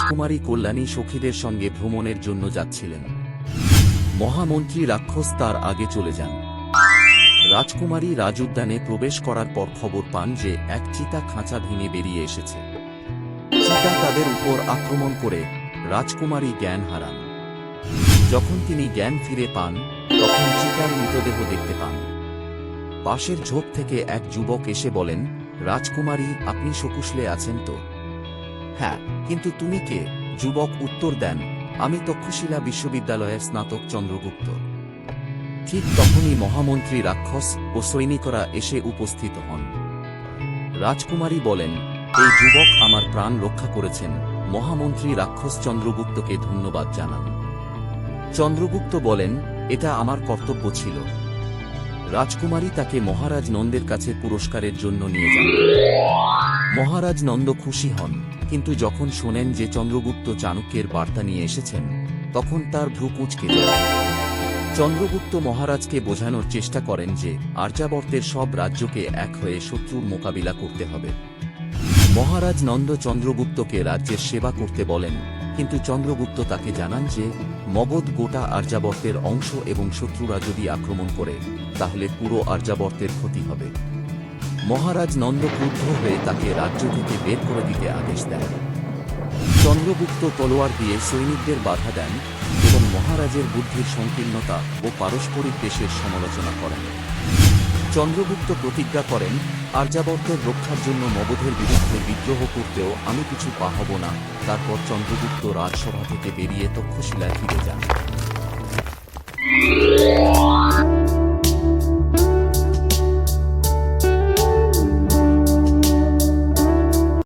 রাজকুমারী কল্যাণী সখীদের সঙ্গে ভ্রমণের জন্য যাচ্ছিলেন। মহামন্ত্রী রাক্ষস তার আগে চলে যান। রাজকুমারী রাজউদ্যানে প্রবেশ করার পর খবর পান যে এক চিতা খাঁচা ভেঙে বেরিয়ে এসেছে। চিতা তাদের উপর আক্রমণ করে রাজকুমারী জ্ঞান হারান। যখন তিনি জ্ঞান ফিরে পান, তখন চিতার মৃতদেহ দেখতে পান। পাশের ঝোপ থেকে এক যুবক এসে বলেন, রাজকুমারী, আপনি সকুশলে আছেন তো? হ্যাঁ কিন্তু তুমি কে? যুবক উত্তর দেন, আমি তক্ষশিলা বিশ্ববিদ্যালয়ের স্নাতক চন্দ্রগুপ্ত। ঠিক তখনই মহামন্ত্রী রাক্ষস ও সৈনিকরা এসে উপস্থিত হন। রাজকুমারী বলেন, এই যুবক আমার প্রাণ রক্ষা করেছেন। মহামন্ত্রী রাক্ষস চন্দ্রগুপ্তকে ধন্যবাদ জানান। চন্দ্রগুপ্ত বলেন, এটা আমার কর্তব্য ছিল। রাজকুমারী তাকে মহারাজ নন্দের কাছে পুরস্কারের জন্য নিয়ে যান। মহারাজ নন্দ খুশি হন। কিন্তু যখন শোনেন যে চন্দ্রগুপ্ত চাণক্যের বার্তা নিয়ে এসেছেন, তখন তার ভ্রু কুঁচকে চন্দ্রগুপ্ত মহারাজকে বোঝানোর চেষ্টা করেন যে আর্যাবর্তের সব রাজ্যকে এক হয়ে শত্রুর মোকাবিলা করতে হবে। মহারাজ নন্দ চন্দ্রগুপ্তকে রাজ্যের সেবা করতে বলেন, কিন্তু চন্দ্রগুপ্ত তাকে জানান যে মগধ গোটা আর্যাবর্তের অংশ এবং শত্রুরা যদি আক্রমণ করে, তাহলে পুরো আর্যাবর্তের ক্ষতি হবে। মহারাজ নন্দ ক্রুদ্ধ হয়ে তাকে রাজ্য থেকে বের করে দিতে আদেশ দেন। চন্দ্রগুপ্ত তলোয়ার দিয়ে সৈনিকদের বাধা দেন এবং মহারাজের বুদ্ধির সংকীর্ণতা ও পারস্পরিক দেশের সমালোচনা করেন। চন্দ্রগুপ্ত প্রতিজ্ঞা করেন আর্যাবর্তের রক্ষার জন্য মগধের বিরুদ্ধে বিদ্রোহ করতেও আমি কিছু পা হব না। তারপর চন্দ্রগুপ্ত রাজসভা থেকে বেরিয়ে তক্ষশিলায় ফিরে যান।